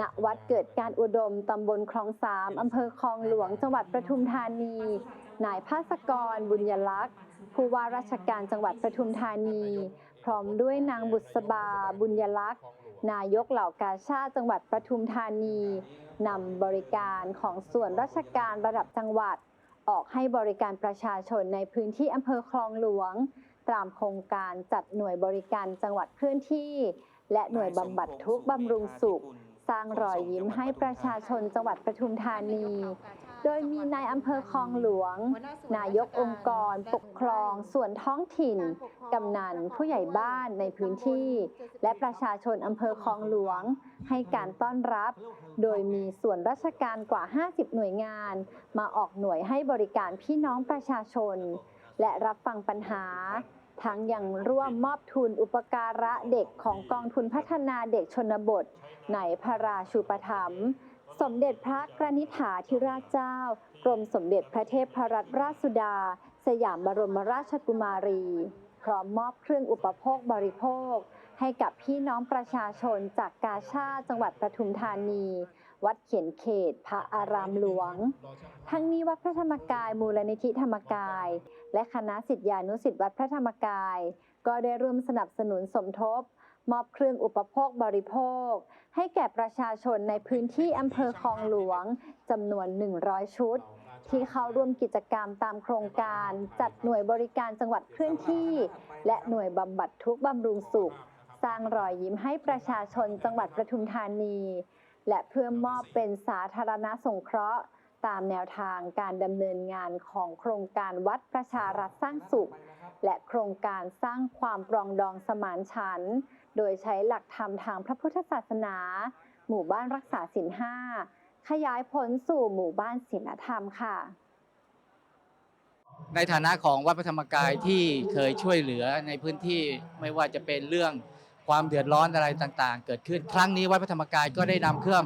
ณวัดเกิดการอุดมตำบลคลองสามอำเภอคลองหลวงจังหวัดปทุมธานี นายภาสกร บุญยลักษณ์ ผู้ว่าราชการจังหวัดปทุมธานี พร้อมด้วยนางบุษบา บุญยลักษณ์ นายกเหล่ากาชาติจังหวัดปทุมธานีนำบริการของส่วนราชการระดับจังหวัด ออกให้บริการประชาชนในพื้นที่อำเภอคลองหลวง ตามโครงการจัดหน่วยบริการจังหวัดเคลื่อนที่ และหน่วยบำบัดทุกข์บำรุงสุข สร้างรอยยิ้มให้ประชาชนจังหวัดปทุมธานี โดยมีนายอำเภอคลองหลวง นายกองค์กร ปกครอง ส่วนท้องถิ่น กำนัน ผู้ใหญ่บ้านในพื้นที่ และประชาชนอำเภอคลองหลวง ให้การต้อนรับ โดยมีส่วนราชการกว่า 50 หน่วยงาน มาออกหน่วยให้บริการพี่น้องประชาชน และรับฟังปัญหา ทั้งยังร่วมมอบทุนอุปการะเด็กของกองทุนพัฒนาเด็กชนบท ในพระราชูปถัมภ์สมเด็จพระกรนิษฐาธิราชเจ้ากรมสมเด็จพระเทพรัตนราชสุดา สยามบรมราชกุมารี พร้อมมอบเครื่องอุปโภคบริโภค ให้กับพี่น้องประชาชนจากกาชาจังหวัดปทุมธานี วัดเขียนเขต พระอารามหลวง ทั้งนี้วัดพระธรรมกายมูลนิธิธรรมกาย และคณะสิทธิานุสิทธิวัดพระธรรมกาย ก็ได้ร่วมสนับสนุนสมทบ มอบเครื่องอุปโภคบริโภค ให้แก่ประชาชนในพื้นที่อำเภอคลองหลวงจำนวน 100 ชุดที่เข้าร่วมกิจกรรมตามโครงการ จัดหน่วยบริการจังหวัดเคลื่อนที่ และหน่วยบำบัดทุกข์บำรุงสุข สร้างรอยยิ้มให้ประชาชนจังหวัดปทุมธานี และเพื่อมอบเป็นสาธารณสงเคราะห์ ตามแนวทางการดำเนินงานของโครงการวัดประชารัฐสร้างสุข และโครงการสร้างความปรองดองสมานฉันท์โดยใช้หลักธรรมทางพระพุทธศาสนา หมู่บ้านรักษาศีลห้าขยายผลสู่หมู่บ้านศีลธรรมค่ะ ในฐานะของวัดพระธรรมกายที่เคยช่วยเหลือในพื้นที่ไม่ว่าจะเป็นเรื่อง ความเดือดร้อนอะไรต่างๆ เกิดขึ้น ครั้งนี้วัดพระธรรมกายก็ได้นำเครื่อง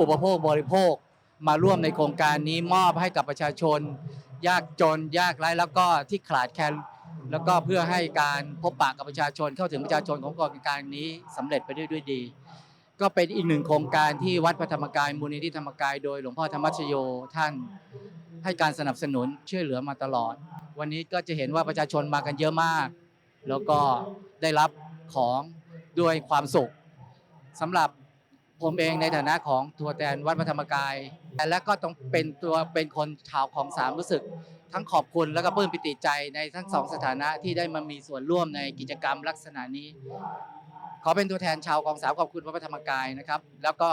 อุปโภคบริโภค มาร่วมในโครงการนี้มอบให้กับประชาชน ยากจนยากไร้แล้วก็ที่ขาดแคลนแล้วก็เพื่อให้การพบปะกับประชาชนเข้าถึงประชาชนของโครงการนี้สำเร็จไปด้วยด้วยดี ก็เป็นอีกหนึ่งโครงการที่วัดพระธรรมกายมูลนิธิธรรมกายโดยหลวงพ่อธรรมชโยท่านให้การสนับสนุนช่วยเหลือมาตลอด วันนี้ก็จะเห็นว่าประชาชนมากันเยอะมาก แล้วก็ได้รับของ ด้วยความสุขสำหรับผมเองในฐานะของตัวแทนวัดพระธรรมกาย และก็ต้องเป็นตัวเป็นคนชาวของสามรู้สึก ทั้งขอบคุณแล้วก็ปลื้มปิติใจในทั้งสองสถานะที่ได้มามีส่วนร่วมในกิจกรรมลักษณะนี้ ขอเป็นตัวแทนชาวของสามขอบคุณวัดพระธรรมกายนะครับ แล้วก็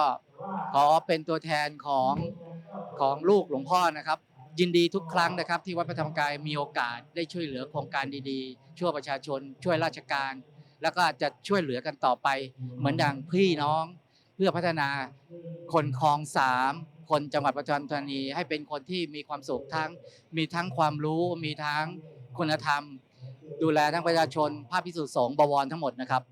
ขอเป็นตัวแทนของของลูกหลวงพ่อนะครับ ยินดีทุกครั้งนะครับ ที่วัดพระธรรมกายมีโอกาสได้ช่วยเหลือโครงการดีๆ ช่วยประชาชน ช่วยราชการ แล้วก็จะช่วยเหลือกันต่อไป เหมือนดังพี่น้อง เพื่อพัฒนาคนคลองสามคนจังหวัดปทุมธานีให้เป็นคนที่มีความสุขทั้งมีทั้งความรู้มีทั้งคุณธรรม ดูแลทั้งประชาชนภาพพิสูจน์สงฆ์บวรทั้งหมดนะครับ